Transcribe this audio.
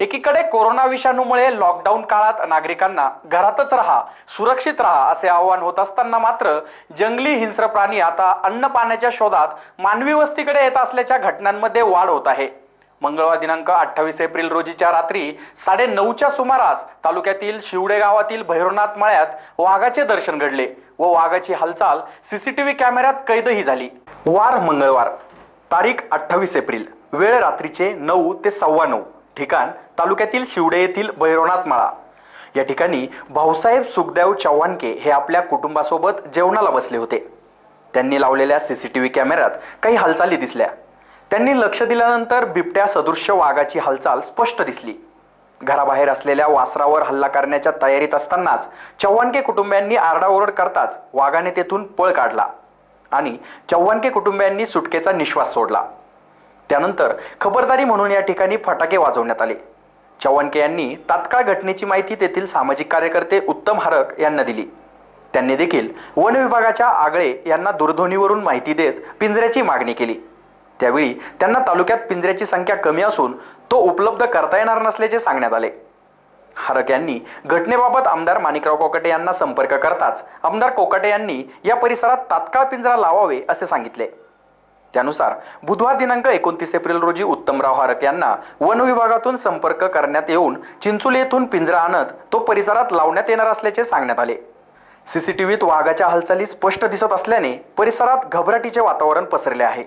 एकीकडे कोरोना विषाणूमुळे लॉकडाऊन काळात नागरिकांना घरातच राहा सुरक्षित राहा असे आवाहन होत असताना मात्र जंगली हिंस्र प्राणी आता अन्न पाण्याच्या शोधात मानवी वस्तीकडे येत असल्याच्या घटनांमध्ये वाढ होत आहे. मंगळवार दिनांक अठ्ठावीस एप्रिल रोजीच्या रात्री साडे नऊच्या सुमारास तालुक्यातील शिवडे गावातील भैरवनाथ मळ्यात वाघाचे दर्शन घडले व वाघाची हालचाल सीसीटीव्ही कॅमेऱ्यात कैदही झाली. वार मंगळवार तारीख अठ्ठावीस एप्रिल वेळ रात्रीचे नऊ ते सव्वा नऊ. ठिकाण तालुक्यातील शिवडे येथील भैरवनाथ माळा. या ठिकाणी भाऊसाहेब सुखदेव चव्हाणके हे आपल्या कुटुंबासोबत जेवणाला बसले होते. त्यांनी लावलेल्या सी सी टी व्ही कॅमेऱ्यात काही हालचाली दिसल्या. त्यांनी लक्ष दिल्यानंतर बिबट्या सदृश्य वाघाची हालचाल स्पष्ट दिसली. घराबाहेर असलेल्या वासरावर हल्ला करण्याच्या तयारीत असतानाच चव्हाणके कुटुंबियांनी आरडाओरड करताच वाघाने तेथून पळ काढला आणि चव्हाणके कुटुंबियांनी सुटकेचा निश्वास सोडला. त्यानंतर खबरदारी म्हणून या ठिकाणी फटाके वाजवण्यात आले. चव्हाणके यांनी तात्काळ घटनेची माहिती तेथील सामाजिक कार्यकर्ते उत्तम हरक यांना दिली. त्यांनी देखील वन विभागाच्या आगळे यांना दूरध्वनीवरून माहिती देत पिंजऱ्याची मागणी केली. त्यावेळी त्यांना तालुक्यात पिंजऱ्याची संख्या कमी असून तो उपलब्ध करता येणार नसल्याचे सांगण्यात आले. हरक यांनी घटनेबाबत आमदार माणिकराव कोकाटे यांना संपर्क करताच आमदार कोकाटे यांनी या परिसरात तात्काळ पिंजरा लावावे असे सांगितले. त्यानुसार बुधवार दिनांक एकोणतीस एप्रिल रोजी उत्तमराव हारक यांना वन विभागातून संपर्क करण्यात येऊन चिंचोली येथून पिंजरा आणत तो परिसरात लावण्यात येणार असल्याचे सांगण्यात आले. सीसीटीव्हीत वाघाच्या हालचाली स्पष्ट दिसत असल्याने परिसरात घबराटीचे वातावरण पसरले आहे.